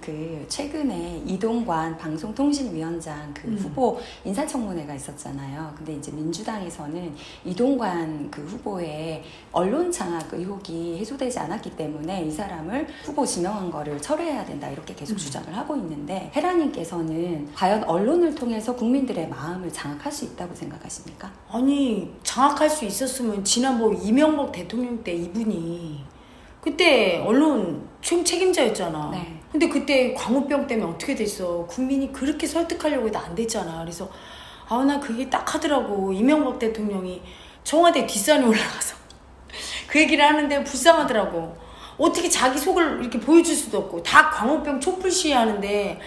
그 최근에 이동관 방송통신위원장 그 음. 후보 인사청문회가 있었잖아요. 근데 이제 민주당에서는 이동관 그 후보의 언론 장악 의혹이 해소되지 않았기 때문에 이 사람을 후보 지명한 거를 철회해야 된다 이렇게 계속 음. 주장을 하고 있는데 헤라님께서는 과연 언론을 통해서 국민들의 마음을 장악할 수 있다고 생각하십니까? 아니 장악할 수 있었으면 지난번 이명박 대통령 때 이분이 그때 언론 총 책임자였잖아. 네. 근데 그때 광우병 때문에 어떻게 됐어? 국민이 그렇게 설득하려고 해도 안 됐잖아. 그래서 아 나 그게 딱 하더라고. 이명박 대통령이 청와대 뒷산에 올라가서 그 얘기를 하는데 불쌍하더라고. 어떻게 자기 속을 이렇게 보여줄 수도 없고 다 광우병 촛불 시위하는데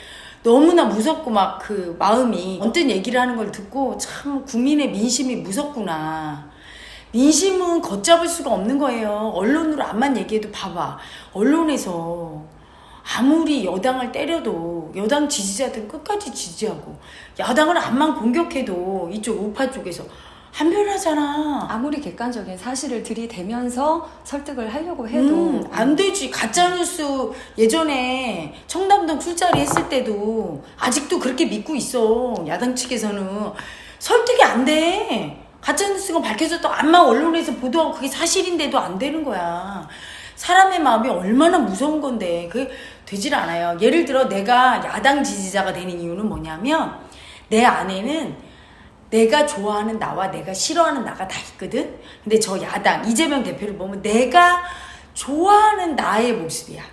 너무나 무섭고 막 그 마음이 언뜻 얘기를 하는 걸 듣고 참 국민의 민심이 무섭구나. 민심은 걷잡을 수가 없는 거예요. 언론으로 암만 얘기해도 봐봐. 언론에서 아무리 여당을 때려도 여당 지지자들은 끝까지 지지하고 야당을 암만 공격해도 이쪽 우파 쪽에서 한변하잖아. 아무리 객관적인 사실을 들이대면서 설득을 하려고 해도 음, 안 되지. 가짜뉴스 예전에 청담동 술자리 했을 때도 아직도 그렇게 믿고 있어. 야당 측에서는. 설득이 안 돼. 가짜뉴스가 밝혀졌다고 암만 언론에서 보도하고 그게 사실인데도 안 되는 거야. 사람의 마음이 얼마나 무서운 건데 그게 되질 않아요. 예를 들어 내가 야당 지지자가 되는 이유는 뭐냐면 내 안에는 내가 좋아하는 나와 내가 싫어하는 나가 다 있거든. 근데 저 야당 이재명 대표를 보면 내가 좋아하는 나의 모습이야.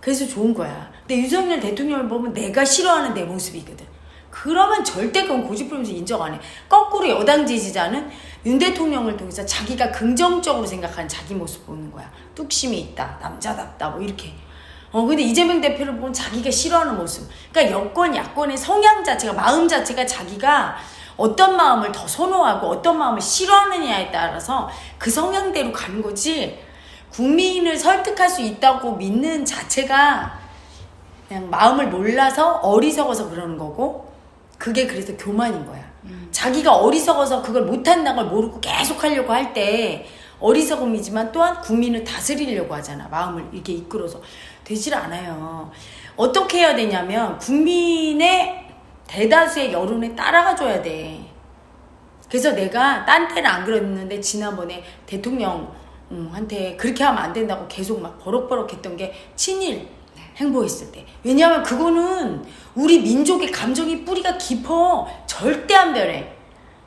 그래서 좋은 거야. 근데 윤석열 대통령을 보면 내가 싫어하는 내 모습이거든. 그러면 절대 그건 고집부리면서 인정 안 해. 거꾸로 여당 지지자는 윤 대통령을 통해서 자기가 긍정적으로 생각하는 자기 모습 보는 거야. 뚝심이 있다. 남자답다. 뭐 이렇게. 어, 근데 이재명 대표를 보면 자기가 싫어하는 모습. 그러니까 여권, 야권의 성향 자체가, 마음 자체가 자기가 어떤 마음을 더 선호하고 어떤 마음을 싫어하느냐에 따라서 그 성향대로 가는 거지. 국민을 설득할 수 있다고 믿는 자체가 그냥 마음을 몰라서 어리석어서 그러는 거고, 그게 그래서 교만인 거야. 자기가 어리석어서 그걸 못한다는 걸 모르고 계속 하려고 할 때 어리석음이지만 또한 국민을 다스리려고 하잖아. 마음을 이렇게 이끌어서. 되질 않아요. 어떻게 해야 되냐면 국민의 대다수의 여론에 따라가 줘야 돼. 그래서 내가 딴 때는 안 그랬는데 지난번에 대통령한테 그렇게 하면 안 된다고 계속 막 버럭버럭 했던 게 친일 행보했을 때. 왜냐하면 그거는 우리 민족의 감정이 뿌리가 깊어. 절대 안 변해.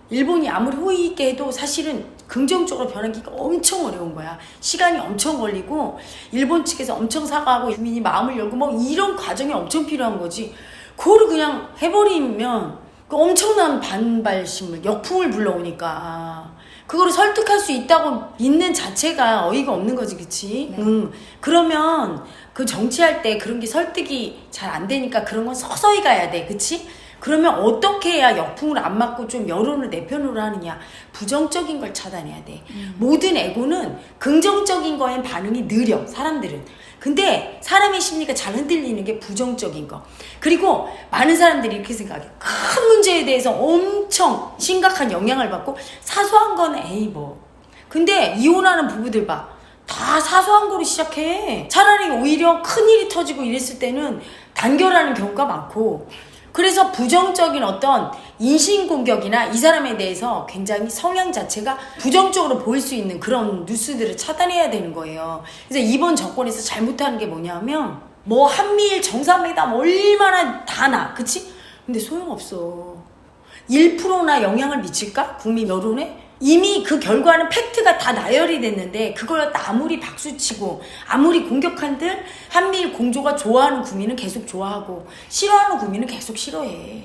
일본이 아무리 호의 있게 해도 사실은 긍정적으로 변하기가 엄청 어려운 거야. 시간이 엄청 걸리고 일본 측에서 엄청 사과하고 국민이 마음을 열고 뭐 이런 과정이 엄청 필요한 거지. 그거를 그냥 해버리면 그 엄청난 반발심을 역풍을 불러오니까 그거를 설득할 수 있다고 믿는 자체가 어이가 없는 거지, 그치? 네. 음. 그러면 그 정치할 때 그런 게 설득이 잘 안 되니까 그런 건 서서히 가야 돼, 그치? 그러면 어떻게 해야 역풍을 안 맞고 좀 여론을 내 편으로 하느냐? 부정적인 걸 차단해야 돼. 모든 에고는 긍정적인 거엔 반응이 느려, 사람들은. 근데 사람의 심리가 잘 흔들리는 게 부정적인 거. 그리고 많은 사람들이 이렇게 생각해. 큰 문제에 대해서 엄청 심각한 영향을 받고 사소한 거는 에이 뭐. 근데 이혼하는 부부들 봐. 다 사소한 거로 시작해. 차라리 오히려 큰 일이 터지고 이랬을 때는 단결하는 경우가 많고. 그래서 부정적인 어떤 인신공격이나 이 사람에 대해서 굉장히 성향 자체가 부정적으로 보일 수 있는 그런 뉴스들을 차단해야 되는 거예요. 그래서 이번 정권에서 잘못하는 게 뭐냐면 뭐 한미일 정상회담 얼마나 다나 그치? 근데 소용없어. 1%나 영향을 미칠까? 국민 여론에? 이미 그 결과는 팩트가 다 나열이 됐는데 그걸 갖다 아무리 박수치고 아무리 공격한들 한미일 공조가 좋아하는 국민은 계속 좋아하고 싫어하는 국민은 계속 싫어해.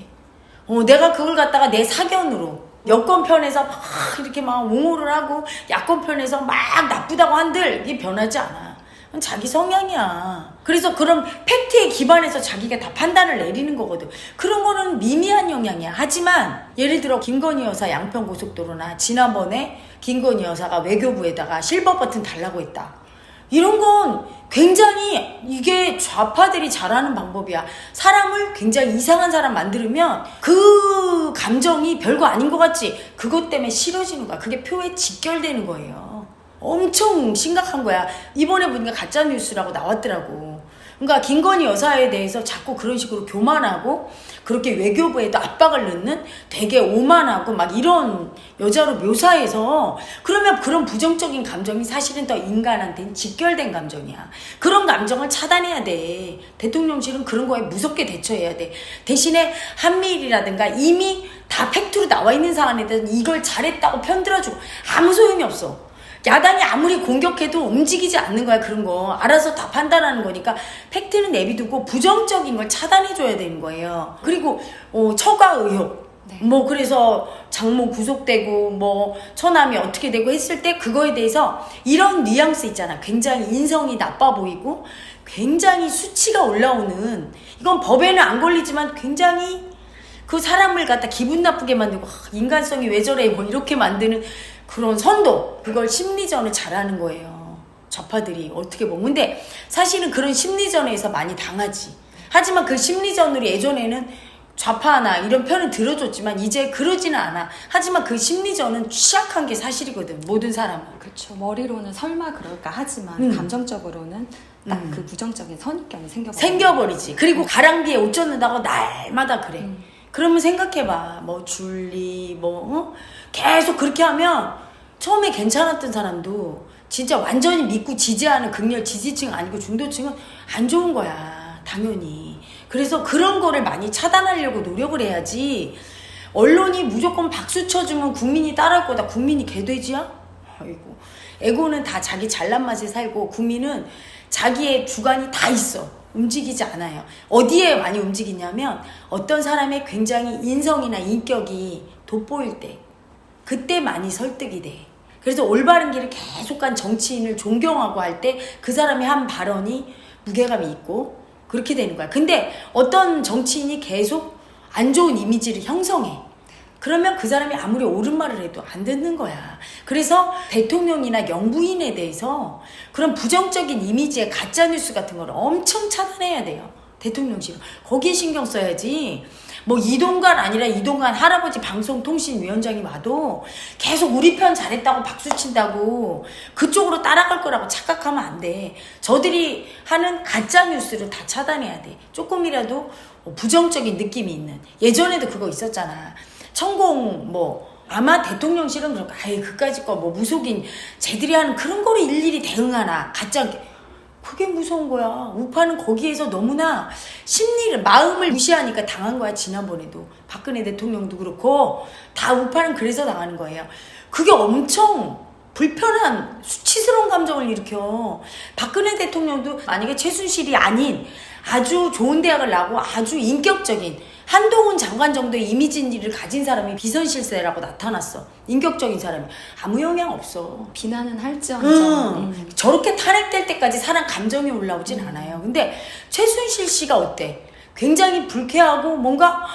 어, 내가 그걸 갖다가 내 사견으로 여권 편에서 막 이렇게 막 옹호를 하고 야권 편에서 막 나쁘다고 한들 이게 변하지 않아. 자기 성향이야. 그래서 그런 팩트에 기반해서 자기가 다 판단을 내리는 거거든. 그런 거는 미미한 영향이야. 하지만 예를 들어 김건희 여사 양평 고속도로나 지난번에 김건희 여사가 외교부에다가 실버 버튼 달라고 했다. 이런 건 굉장히 이게 좌파들이 잘하는 방법이야. 사람을 굉장히 이상한 사람 만들면 그 감정이 별거 아닌 것 같지. 그것 때문에 싫어지는 거야. 그게 표에 직결되는 거예요. 엄청 심각한 거야. 이번에 보니까 가짜 뉴스라고 나왔더라고. 그러니까 김건희 여사에 대해서 자꾸 그런 식으로 교만하고 그렇게 외교부에도 압박을 넣는 되게 오만하고 막 이런 여자로 묘사해서 그러면 그런 부정적인 감정이 사실은 더 인간한테는 직결된 감정이야. 그런 감정을 차단해야 돼. 대통령실은 그런 거에 무섭게 대처해야 돼. 대신에 한미일이라든가 이미 다 팩트로 나와 있는 사안에 대해서 이걸 잘했다고 편들어주고 아무 소용이 없어. 야당이 아무리 공격해도 움직이지 않는 거야 그런 거. 알아서 다 판단하는 거니까 팩트는 내비두고 부정적인 걸 차단해줘야 되는 거예요. 그리고 어, 처가 의혹. 네. 뭐 그래서 장모 구속되고 뭐 처남이 어떻게 되고 했을 때 그거에 대해서 이런 뉘앙스 있잖아. 굉장히 인성이 나빠 보이고 굉장히 수치가 올라오는. 이건 법에는 안 걸리지만 굉장히 그 사람을 갖다 기분 나쁘게 만들고 아, 인간성이 왜 저래? 뭐 이렇게 만드는 그런 선도 그걸 심리전을 잘하는 거예요 좌파들이 어떻게 보면 근데 사실은 그런 심리전에서 많이 당하지 하지만 그 심리전으로 예전에는 좌파나 이런 편을 들어줬지만 이제 그러지는 않아 하지만 그 심리전은 취약한 게 사실이거든 모든 사람은 그렇죠. 머리로는 설마 그럴까 하지만 음. 감정적으로는 딱 음. 그 부정적인 선입견이 생겨버려. 생겨버리지. 그리고 가랑비에 옷 젖는다고 날마다 그래. 음. 그러면 생각해봐. 뭐 줄리, 뭐 어? 계속 그렇게 하면 처음에 괜찮았던 사람도 진짜 완전히 믿고 지지하는 극렬 지지층 아니고 중도층은 안 좋은 거야. 당연히. 그래서 그런 거를 많이 차단하려고 노력을 해야지. 언론이 무조건 박수 쳐주면 국민이 따라할 거다. 국민이 개돼지야? 아이고. 에고는 다 자기 잘난 맛에 살고 국민은 자기의 주관이 다 있어. 움직이지 않아요. 어디에 많이 움직이냐면 어떤 사람의 굉장히 인성이나 인격이 돋보일 때 그때 많이 설득이 돼. 그래서 올바른 길을 계속 간 정치인을 존경하고 할 때 그 사람의 한 발언이 무게감이 있고 그렇게 되는 거야. 근데 어떤 정치인이 계속 안 좋은 이미지를 형성해. 그러면 그 사람이 아무리 옳은 말을 해도 안 듣는 거야. 그래서 대통령이나 영부인에 대해서 그런 부정적인 이미지의 가짜뉴스 같은 걸 엄청 차단해야 돼요. 대통령실. 거기에 신경 써야지. 뭐 이동관 아니라 이동관 할아버지 방송통신위원장이 와도 계속 우리 편 잘했다고 박수 친다고 그쪽으로 따라갈 거라고 착각하면 안 돼. 저들이 하는 가짜 뉴스를 다 차단해야 돼. 조금이라도 부정적인 느낌이 있는. 예전에도 그거 있었잖아. 천공 뭐 아마 대통령실은 거 아예 그까짓 거뭐 무속인 쟤들이 하는 그런 거를 일일이 대응하나 가짜 그게 무서운 거야. 우파는 거기에서 너무나 심리를 마음을 무시하니까 당한 거야 지난번에도 박근혜 대통령도 그렇고 다 우파는 그래서 당하는 거예요. 그게 엄청 불편한 수치스러운 감정을 일으켜. 박근혜 대통령도 만약에 최순실이 아닌 아주 좋은 대학을 나고 아주 인격적인 한동훈 장관 정도의 이미지를 가진 사람이 비선실세라고 나타났어. 인격적인 사람이 아무 영향 없어. 비난은 할지언정. 음, 음. 저렇게 탄핵될 때까지 사람 감정이 올라오진 않아요. 근데 최순실 씨가 어때? 굉장히 불쾌하고 뭔가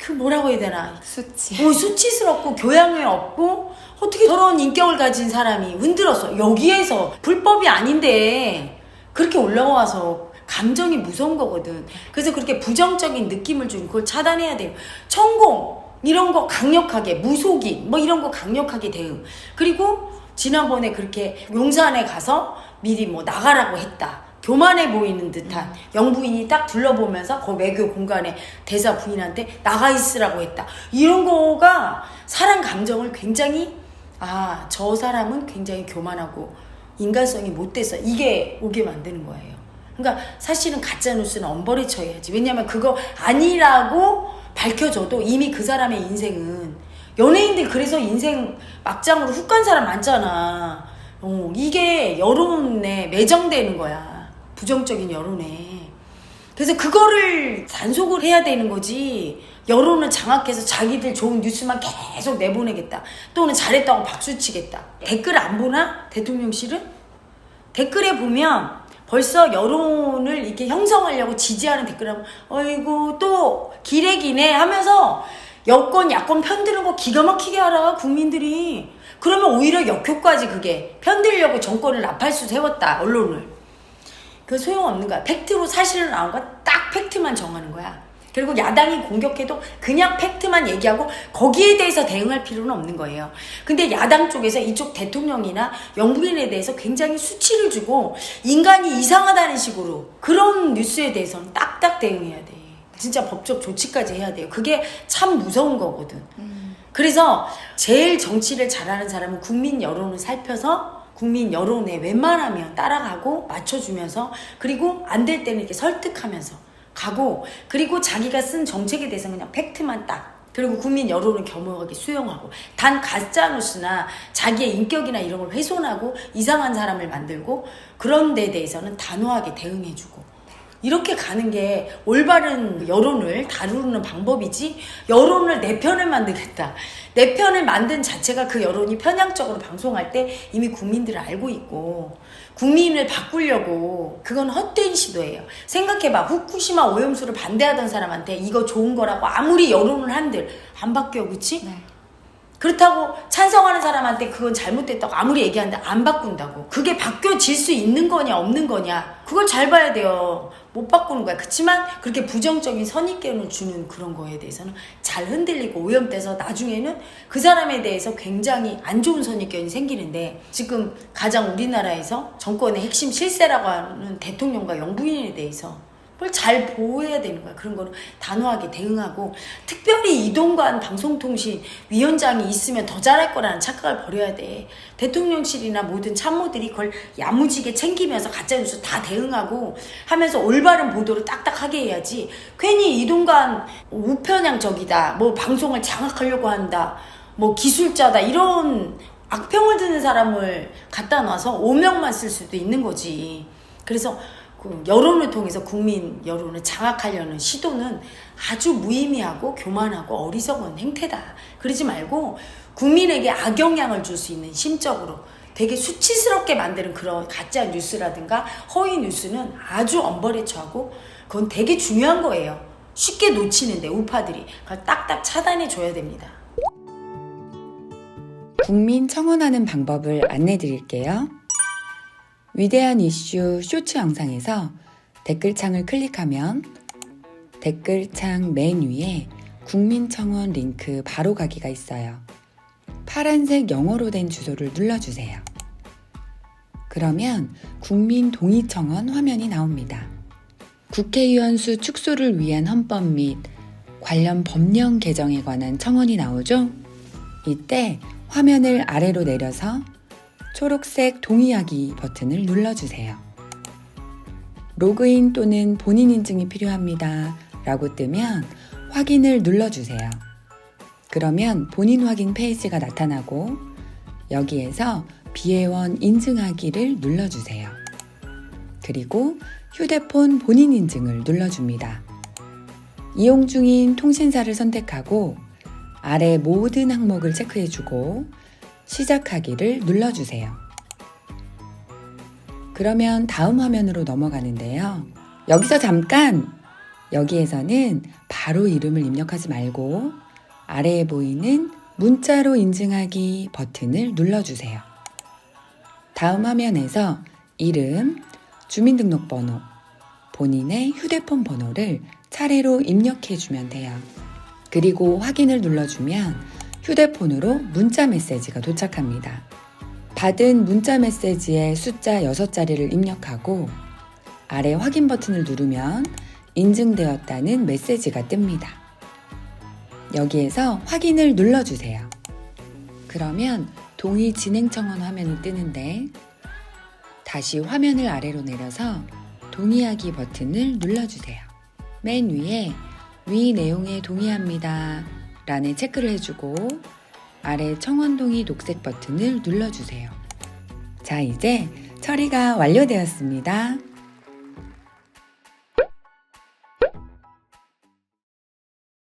그 뭐라고 해야 되나? 수치. 뭐 수치스럽고 교양이 없고 어떻게 저런 인격을 가진 사람이 흔들었어. 여기에서 불법이 아닌데 그렇게 올라와서 감정이 무서운 거거든. 그래서 그렇게 부정적인 느낌을 주는 그걸 차단해야 돼요. 천공 이런 거 강력하게 무속인 뭐 이런 거 강력하게 대응. 그리고 지난번에 그렇게 용산에 가서 미리 뭐 나가라고 했다. 교만해 보이는 듯한 영부인이 딱 둘러보면서 그 외교 공간에 대사 부인한테 나가 있으라고 했다. 이런 거가 사람 감정을 굉장히 아, 저 사람은 굉장히 교만하고 인간성이 못 돼서 이게 오게 만드는 거예요. 그러니까 사실은 가짜 뉴스는 엄벌에 처해야지. 왜냐면 그거 아니라고 밝혀져도 이미 그 사람의 인생은 연예인들 그래서 인생 막장으로 훅 간 사람 많잖아. 어, 이게 여론에 매정되는 거야. 부정적인 여론에. 그래서 그거를 단속을 해야 되는 거지. 여론을 장악해서 자기들 좋은 뉴스만 계속 내보내겠다. 또는 잘했다고 박수치겠다. 댓글 안 보나? 대통령실은? 댓글에 보면 벌써 여론을 이렇게 형성하려고 지지하는 댓글 하면 어이구 또 기레기네. 하면서 여권 야권 편드는 거 기가 막히게 알아 국민들이. 그러면 오히려 역효과지 그게. 편들려고 정권을 나팔수 세웠다 언론을. 그 소용없는 거야. 팩트로 사실을 나온 거야. 딱 팩트만 정하는 거야 그리고 야당이 공격해도 그냥 팩트만 얘기하고 거기에 대해서 대응할 필요는 없는 거예요. 근데 야당 쪽에서 이쪽 대통령이나 영부인에 대해서 굉장히 수치를 주고 인간이 이상하다는 식으로 그런 뉴스에 대해서는 딱딱 대응해야 돼. 진짜 법적 조치까지 해야 돼요. 그게 참 무서운 거거든. 그래서 제일 정치를 잘하는 사람은 국민 여론을 살펴서 국민 여론에 웬만하면 따라가고 맞춰주면서 그리고 안 될 때는 이렇게 설득하면서 가고 그리고 자기가 쓴 정책에 대해서 그냥 팩트만 딱. 그리고 국민 여론을 겸허하게 수용하고 단 가짜 뉴스나 자기의 인격이나 이런 걸 훼손하고 이상한 사람을 만들고 그런 데에 대해서는 단호하게 대응해주고 이렇게 가는 게 올바른 여론을 다루는 방법이지 여론을 내 편을 만들겠다. 내 편을 만든 자체가 그 여론이 편향적으로 방송할 때 이미 국민들은 알고 있고 국민을 바꾸려고 그건 헛된 시도예요. 생각해봐. 후쿠시마 오염수를 반대하던 사람한테 이거 좋은 거라고 아무리 여론을 한들 안 바뀌어 그치? 네. 그렇다고 찬성하는 사람한테 그건 잘못됐다고 아무리 얘기하는데 안 바꾼다고. 그게 바뀌어질 수 있는 거냐, 없는 거냐. 그걸 잘 봐야 돼요. 못 바꾸는 거야. 그렇지만 그렇게 부정적인 선입견을 주는 그런 거에 대해서는 잘 흔들리고 오염돼서 나중에는 그 사람에 대해서 굉장히 안 좋은 선입견이 생기는데 지금 가장 우리나라에서 정권의 핵심 실세라고 하는 대통령과 영부인에 대해서 그걸 잘 보호해야 되는 거야. 그런 거는 단호하게 대응하고 특별히 이동관 방송통신 위원장이 있으면 더 잘할 거라는 착각을 버려야 돼. 대통령실이나 모든 참모들이 그걸 야무지게 챙기면서 가짜뉴스 다 대응하고 하면서 올바른 보도를 딱딱하게 해야지. 괜히 이동관 우편향적이다. 뭐 방송을 장악하려고 한다. 뭐 기술자다. 이런 악평을 드는 사람을 갖다 놔서 오명만 쓸 수도 있는 거지. 그래서 그 여론을 통해서 국민 여론을 장악하려는 시도는 아주 무의미하고 교만하고 어리석은 행태다. 그러지 말고 국민에게 악영향을 줄 수 있는 심적으로 되게 수치스럽게 만드는 그런 가짜 뉴스라든가 허위 뉴스는 아주 엄벌에 처하고 그건 되게 중요한 거예요. 쉽게 놓치는데 우파들이 그걸 딱딱 차단해 줘야 됩니다. 국민 청원하는 방법을 안내 드릴게요. 위대한 이슈 쇼츠 영상에서 댓글창을 클릭하면 댓글창 맨 위에 국민 청원 링크 바로 가기가 있어요. 파란색 영어로 된 주소를 눌러주세요. 그러면 국민 동의 청원 화면이 나옵니다. 국회의원 수 축소를 위한 헌법 및 관련 법령 개정에 관한 청원이 나오죠? 이때 화면을 아래로 내려서 초록색 동의하기 버튼을 눌러주세요. 로그인 또는 본인 인증이 필요합니다. 라고 뜨면 확인을 눌러주세요. 그러면 본인 확인 페이지가 나타나고 여기에서 비회원 인증하기를 눌러주세요. 그리고 휴대폰 본인 인증을 눌러줍니다. 이용 중인 통신사를 선택하고 아래 모든 항목을 체크해주고 시작하기를 눌러주세요. 그러면 다음 화면으로 넘어가는데요. 여기서 잠깐! 여기에서는 바로 이름을 입력하지 말고 아래에 보이는 문자로 인증하기 버튼을 눌러주세요. 다음 화면에서 이름, 주민등록번호, 본인의 휴대폰 번호를 차례로 입력해주면 돼요. 그리고 확인을 눌러주면 휴대폰으로 문자 메시지가 도착합니다. 받은 문자 메시지의 숫자 6자리를 입력하고 아래 확인 버튼을 누르면 인증되었다는 메시지가 뜹니다. 여기에서 확인을 눌러주세요. 그러면 동의 진행 청원 화면이 뜨는데 다시 화면을 아래로 내려서 동의하기 버튼을 눌러주세요. 맨 위에 위 내용에 동의합니다. 라는 체크를 해주고 아래 청원 동의 녹색 버튼을 눌러주세요. 자, 이제 처리가 완료되었습니다.